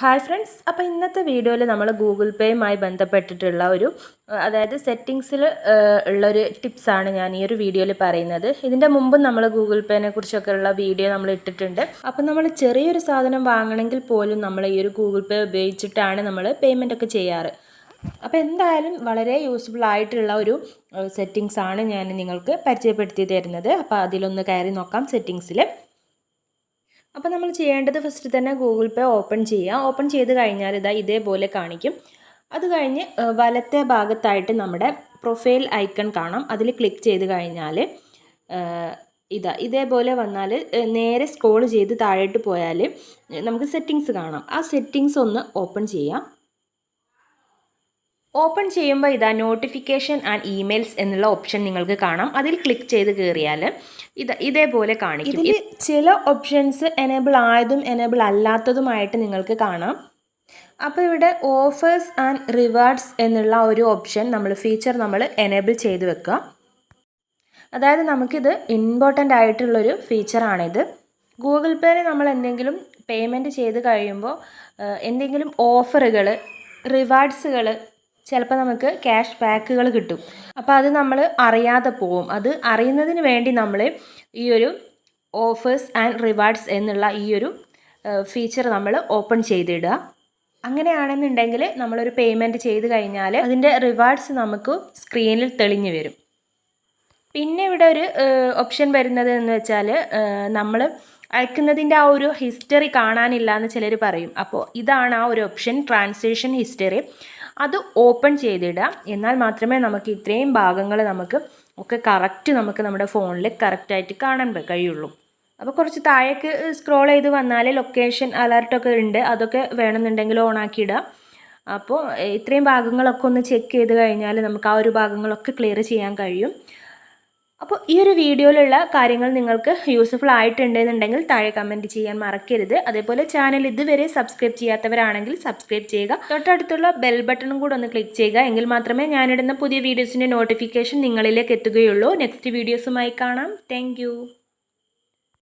Hi friends അപ്പോൾ ഇന്നത്തെ വീഡിയോയിൽ നമ്മൾ ഗൂഗിൾ പേയുമായി ബന്ധപ്പെട്ടിട്ടുള്ള ഒരു അതായത് സെറ്റിങ്സിൽ ഉള്ളൊരു ടിപ്സാണ് ഞാൻ ഈ ഒരു വീഡിയോയിൽ പറയുന്നത്. ഇതിന്റെ മുമ്പും നമ്മൾ ഗൂഗിൾ പേനെ കുറിച്ചൊക്കെ ഉള്ള വീഡിയോ നമ്മൾ ഇട്ടിട്ടുണ്ട്. അപ്പോൾ നമ്മൾ ചെറിയൊരു സാധനം വാങ്ങണമെങ്കിൽ പോലും നമ്മൾ ഈ ഒരു ഗൂഗിൾ പേ ഉപയോഗിച്ചിട്ടാണ് നമ്മൾ പേയ്മെന്റ് ഒക്കെ ചെയ്യാറ്. അപ്പോൾ എന്തായാലും വളരെ യൂസ്ഫുൾ ആയിട്ടുള്ള ഒരു സെറ്റിങ്സ് ആണ് ഞാൻ നിങ്ങൾക്ക് പരിചയപ്പെടുത്തി തരുന്നത്. അപ്പോൾ അതിലൊന്ന് കയറി നോക്കാം സെറ്റിങ്സിൽ അപ്പോൾ നമ്മൾ ചെയ്യേണ്ടത് ഫസ്റ്റ് തന്നെ ഗൂഗിൾ പേ ഓപ്പൺ ചെയ്യുക ഓപ്പൺ ചെയ്ത് കഴിഞ്ഞാൽ ഇതാ ഇതേപോലെ കാണിക്കും. അത് കഴിഞ്ഞ് വലത്തെ ഭാഗത്തായിട്ട് നമ്മുടെ പ്രൊഫൈൽ ഐക്കൺ കാണാം. അതിൽ ക്ലിക്ക് ചെയ്ത് കഴിഞ്ഞാൽ ഇതാ ഇതേപോലെ വന്നാൽ നേരെ സ്ക്രോൾ ചെയ്ത് താഴോട്ട് പോയാൽ നമുക്ക് സെറ്റിങ്സ് കാണാം. ആ സെറ്റിങ്സ് ഒന്ന് ഓപ്പൺ ചെയ്യാം. ഓപ്പൺ ചെയ്യുമ്പോൾ ഇതാ നോട്ടിഫിക്കേഷൻ ആൻഡ് ഇമെയിൽസ് എന്നുള്ള ഓപ്ഷൻ നിങ്ങൾക്ക് കാണാം. അതിൽ ക്ലിക്ക് ചെയ്ത് കയറിയാൽ ഇത് ഇതേപോലെ കാണിക്കും. ഇതിൽ ചില ഓപ്ഷൻസ് എനേബിൾ ആയതും എനേബിൾ അല്ലാത്തതുമായിട്ട് നിങ്ങൾക്ക് കാണാം. അപ്പോൾ ഇവിടെ ഓഫേഴ്സ് ആൻഡ് റിവാർഡ്സ് എന്നുള്ള ഒരു ഓപ്ഷൻ നമ്മൾ ഫീച്ചർ നമ്മൾ എനേബിൾ ചെയ്ത് വെക്കുക. അതായത് നമുക്കിത് ഇമ്പോർട്ടന്റ് ആയിട്ടുള്ളൊരു ഫീച്ചറാണിത് ഗൂഗിൾ പേയിൽ നമ്മൾ എന്തെങ്കിലും പേയ്മെന്റ് ചെയ്ത് കഴിയുമ്പോൾ എന്തെങ്കിലും ഓഫറുകൾ റിവാർഡ്സുകൾ ചിലപ്പോൾ നമുക്ക് ക്യാഷ് ബാക്കുകൾ കിട്ടും. അപ്പോൾ അത് നമ്മൾ അറിയാതെ പോവും. അത് അറിയുന്നതിന് വേണ്ടി നമ്മൾ ഈ ഒരു ഓഫേഴ്സ് ആൻഡ് റിവാർഡ്സ് എന്നുള്ള ഈ ഒരു ഫീച്ചർ നമ്മൾ ഓപ്പൺ ചെയ്തിടുക. അങ്ങനെയാണെന്നുണ്ടെങ്കിൽ നമ്മളൊരു പേയ്മെന്റ് ചെയ്ത് കഴിഞ്ഞാൽ അതിന്റെ റിവാർഡ്സ് നമുക്ക് സ്ക്രീനിൽ തെളിഞ്ഞു വരും. പിന്നെ ഇവിടെ ഒരു ഓപ്ഷൻ വരുന്നത് എന്ന് വെച്ചാൽ നമ്മൾ അയക്കുന്നതിന്റെ ആ ഒരു ഹിസ്റ്ററി കാണാനില്ല എന്ന് ചിലർ പറയും. അപ്പോൾ ഇതാണ് ആ ഒരു ഓപ്ഷൻ ട്രാൻസാക്ഷൻ ഹിസ്റ്ററി. അത് ഓപ്പൺ ചെയ്തിടുക എന്നാൽ മാത്രമേ നമുക്ക് ഇത്രയും ഭാഗങ്ങൾ നമുക്ക് ഒക്കെ കറക്റ്റ് നമുക്ക് നമ്മുടെ ഫോണിൽ കറക്റ്റായിട്ട് കാണാൻ കഴിയുള്ളൂ. അപ്പോൾ കുറച്ച് താഴേക്ക് സ്ക്രോൾ ചെയ്ത് വന്നാൽ ലൊക്കേഷൻ അലർട്ടൊക്കെ ഉണ്ട്. അതൊക്കെ വേണമെന്നുണ്ടെങ്കിൽ ഓണാക്കിയിടുക അപ്പോൾ ഇത്രയും ഭാഗങ്ങളൊക്കെ ഒന്ന് ചെക്ക് ചെയ്ത് കഴിഞ്ഞാൽ നമുക്ക് ആ ഒരു ഭാഗങ്ങളൊക്കെ ക്ലിയർ ചെയ്യാൻ കഴിയും. അപ്പോൾ ഈ ഒരു വീഡിയോയിലുള്ള കാര്യങ്ങൾ നിങ്ങൾക്ക് യൂസ്ഫുൾ ആയിട്ടുണ്ടെന്നുണ്ടെങ്കിൽ താഴെ കമന്റ് ചെയ്യാൻ മറക്കരുത്. അതേപോലെ ചാനൽ ഇതുവരെ സബ്സ്ക്രൈബ് ചെയ്യാത്തവരാണെങ്കിൽ സബ്സ്ക്രൈബ് ചെയ്യുക. തൊട്ടടുത്തുള്ള ബെൽ ബട്ടണും കൂടെ ഒന്ന് ക്ലിക്ക് ചെയ്യുക. എങ്കിൽ മാത്രമേ ഞാനിടുന്ന പുതിയ വീഡിയോസിന്റെ നോട്ടിഫിക്കേഷൻ നിങ്ങളിലേക്ക് എത്തുകയുള്ളൂ. നെക്സ്റ്റ് വീഡിയോസുമായി കാണാം. താങ്ക്